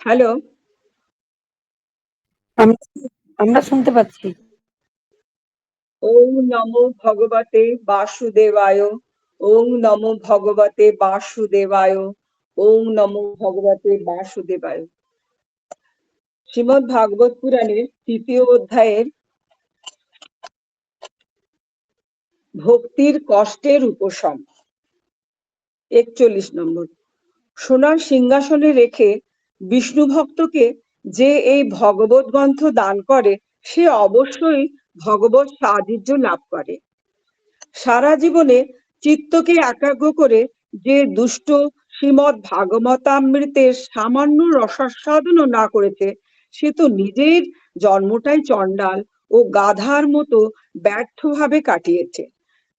Hello আমরা শুনতে পাচ্ছি। ওম নমো ভগবতে বাসুদেবায় ওম নমো ভগবতে বাসুদেবায় ওম নমো ভগবতে বাসুদেবায়। শ্রীমদ ভাগবত পুরাণের তৃতীয় অধ্যায়ের ভক্তির কষ্টের উপশম। একচল্লিশ নম্বর। সোনার সিংহাসনে রেখে বিষ্ণু ভক্তকে যে এই ভগবত গ্রন্থ দান করে, সে অবশ্যই ভগবত সাহায্য লাভ করে। সারা জীবনে চিত্তকে একাগ্র করে যে দুষ্ট শ্রীমদ ভাগবতামৃতের সামান্য রসাস্বাদনও না করেছে, সে তো নিজের জন্মটাই চণ্ডাল ও গাধার মতো ব্যর্থভাবে কাটিয়েছে।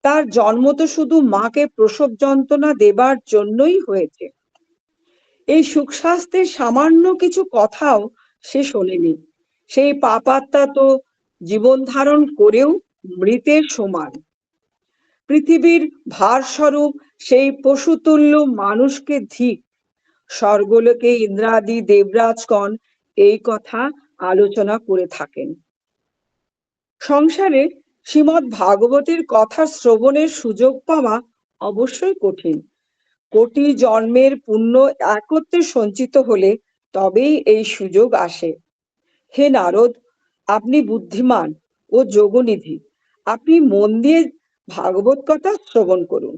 তার জন্ম তো শুধু মাকে প্রসব যন্ত্রণা দেবার জন্যই হয়েছে। এই সুখ স্বাস্থ্যের সামান্য কিছু কথাও সে শোনেনি। সেই পাপাত্মা তো জীবন ধারণ করেও মৃতের সমান। পৃথিবীর ভারস্বরূপ সেই পশুতুল্য মানুষকে ধিক। স্বর্গলোকে ইন্দ্রাদি দেবরাজগণ এই কথা আলোচনা করে থাকেন। সংসারে শ্রীমৎ ভাগবতের কথা শ্রবণের সুযোগ পাওয়া অবশ্যই কঠিন। কোটি জন্মের পুণ্য একত্রে সঞ্চিত হলে তবেই এই সুযোগ আসে। হে নারদ, আপনি বুদ্ধিমান ও যোগনিধি। আপনি মন দিয়ে ভাগবত কথা শ্রবণ করুন।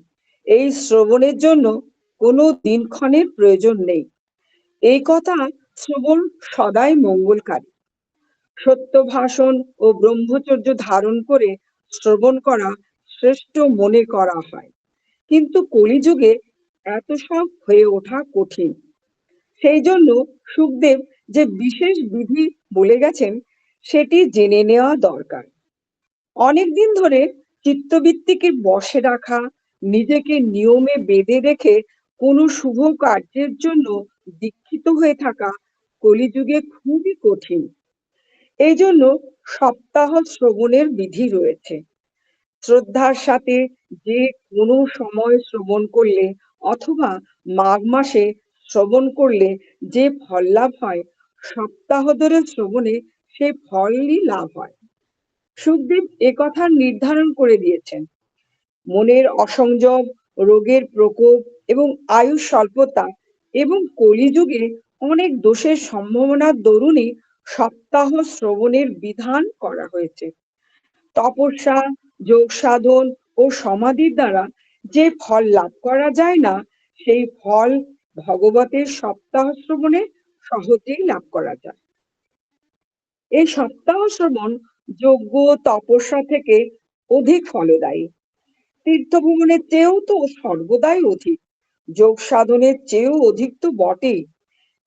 এই শ্রবণের জন্য কোনো দিনক্ষণের প্রয়োজন নেই। এই কথা শ্রবণ সদাই মঙ্গলকারী। সত্য ভাষণ ও ব্রহ্মচর্য ধারণ করে শ্রবণ করা শ্রেষ্ঠ মনে করা হয়। কিন্তু কলিযুগে এত সব হয়ে ওঠা কঠিন। সেই জন্য সুখদেব যে বিশেষ বিধি বলে গেছেন, সেটি জেনে নেওয়া দরকার। অনেকদিন ধরে চিত্তবৃত্তিকে বসে রাখা, নিজেকে নিয়মে বেঁধে রেখে কোনো শুভ কার্যের জন্য দীক্ষিত হয়ে থাকা কলিযুগে খুবই কঠিন। এই জন্য সপ্তাহ শ্রবণের বিধি রয়েছে। শ্রদ্ধার সাথে যে কোনো সময় শ্রবণ করলে অথবা মাঘ মাসে শ্রবণ করলে যে ফল লাভ হয়, সপ্তাহ ধরে শ্রবণে সে ফলই লাভ হয়। সুখদেব কথা নির্ধারণ করে দিয়েছেন। মনের অসংযম, রোগের প্রকোপ এবং আয়ু স্বল্পতা এবং কলিযুগে অনেক দোষের সম্ভাবনার দরুনই সপ্তাহ শ্রবণের বিধান করা হয়েছে। তপস্যা, যোগ সাধন ও সমাধির দ্বারা যে ফল লাভ করা যায় না, সেই ফল ভগবতের সপ্তাহ শ্রবণে সহজেই লাভ করা যায়। এই সপ্তাহ শ্রবণ যোগ্য তপস্যা থেকে অধিক ফলদায়ী। তীর্থ ভ্রমণের চেয়েও তো সর্বদাই অধিক। যোগ সাধনের চেয়েও অধিক তো বটেই।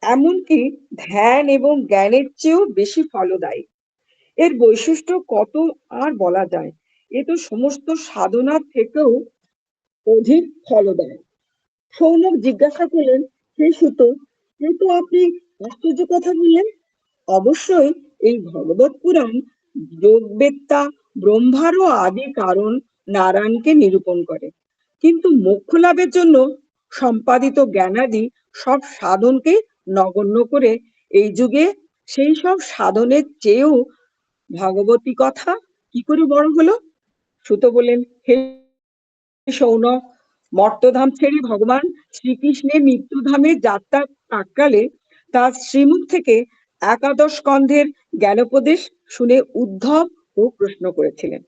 এমনকি ধ্যান এবং জ্ঞানের চেয়েও বেশি ফলদায়ী। এর বৈশিষ্ট্য কত আর বলা যায়? এ তো সমস্ত সাধনার থেকেও অধিক ফলদায়ী। সৌনক জিজ্ঞাসা করলেন, হে সুত কিন্তু আপনি আশ্চর্য কথা বললেন। অবশ্যই এই ভগবত পুরাণ যোগবেত্তা ব্রহ্মারও আদি কারণ নারায়ণকে নিরূপণ করে। কিন্তু মোক্ষ লাভের জন্য সম্পাদিত জ্ঞানাদি সব সাধনকে নগণ্য করে এই যুগে সেই সব সাধনের চেয়েও ভগবতী কথা কি করে বড় হলো? সুত বলেন হে সৌন মর্তধাম ছেড়ে ভগবান শ্রীকৃষ্ণের মৃত্যুধামে যাত্রা প্রাককালে তার শ্রীমুখ থেকে একাদশ স্কন্ধের জ্ঞানোপদেশ শুনে উদ্ধব ও প্রশ্ন করেছিলেন।